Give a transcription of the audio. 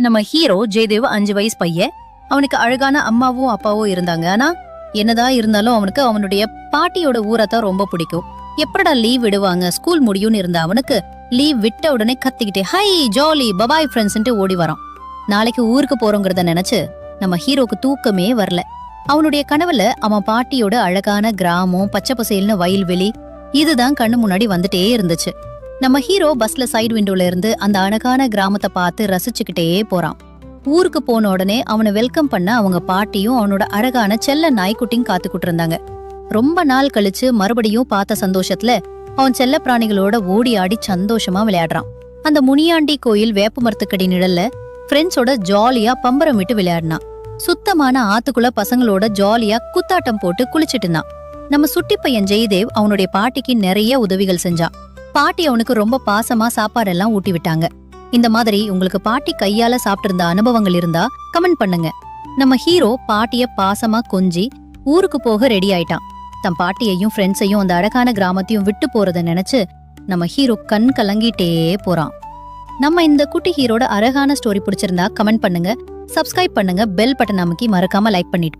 நம்ம ஹீரோ ஜெயதேவ் அஞ்சு வயசு பையன். அவனுக்கு அழகான அம்மாவும் அப்பாவும் இருந்தாங்க. ஆனா என்னதான் இருந்தாலும் அவனுக்கு அவனுடைய பாட்டியோட ஊரத்தான் ரொம்ப பிடிக்கும். எப்படா லீவ் விடுவாங்க? ஸ்கூல் முடியும்னு இருந்த அவனுக்கு லீவ் விட்ட உடனே கத்திக்கிட்டே ஹை ஜாலி பபாய் ஃப்ரெண்ட்ஸ்ன்ட்டு ஓடி வரான். நாளைக்கு ஊருக்கு போறோங்கிறத நினைச்சு நம்ம ஹீரோக்கு தூக்கமே வரல. அவனுடைய கனவுல அவன் பாட்டியோட அழகான கிராமம் பச்சை பசேல்னு வயல்வெளி இதுதான் கண்ணு முன்னாடி வந்துட்டே இருந்துச்சு. நம்ம ஹீரோ பஸ்ல சைடு விண்டோல இருந்து அந்த அழகான கிராமத்தை பார்த்து ரசிச்சுக்கிட்டே போறான். ஊருக்கு போன உடனே அவனை வெல்கம் பண்ண அவங்க பாட்டியும் அவனோட அழகான செல்ல நாய்க்குட்டியும் காத்துக்கிட்டு இருந்தாங்க. ரொம்ப நாள் கழிச்சு மறுபடியும் பார்த்த சந்தோஷத்துல அவன் செல்ல பிராணிகளோட ஓடி ஆடி சந்தோஷமா விளையாடுறான். அந்த முனியாண்டி கோயில் வேப்ப மரத்துக்கடி நிழல்ல ஃப்ரெண்ட்ஸோட ஜாலியா பம்பரம் விட்டு விளையாடினான். சுத்தமான ஆத்துக்குள்ள பசங்களோட ஜாலியா குத்தாட்டம் போட்டு குளிச்சிட்டு இருந்தான். நம்ம சுட்டி பையன் ஜெயதேவ் அவனுடைய பாட்டிக்கு நிறைய உதவிகள் செஞ்சான். பாட்டி அவனுக்கு ரொம்ப பாசமா சாப்பாடெல்லாம் ஊட்டி விட்டாங்க. இந்த மாதிரி உங்களுக்கு பாட்டி கையால சாப்பிட்டிருந்த அனுபவங்கள் இருந்தா கமெண்ட் பண்ணுங்க. நம்ம ஹீரோ பாட்டிய பாசமா கொஞ்சி ஊருக்கு போக ரெடி ஆயிட்டான். தன் பாட்டியையும் ஃப்ரெண்ட்ஸையும் அந்த அழகான கிராமத்தையும் விட்டு போறத நினைச்சு நம்ம ஹீரோ கண் கலங்கிட்டே போறான். நம்ம இந்த குட்டி ஹீரோட அழகான ஸ்டோரி பிடிச்சிருந்தா கமெண்ட் பண்ணுங்க. சப்ஸ்கிரைப் பண்ணுங்க பெல் பட்டன் அமைக்கி மறக்காம லைக் பண்ணிட்டு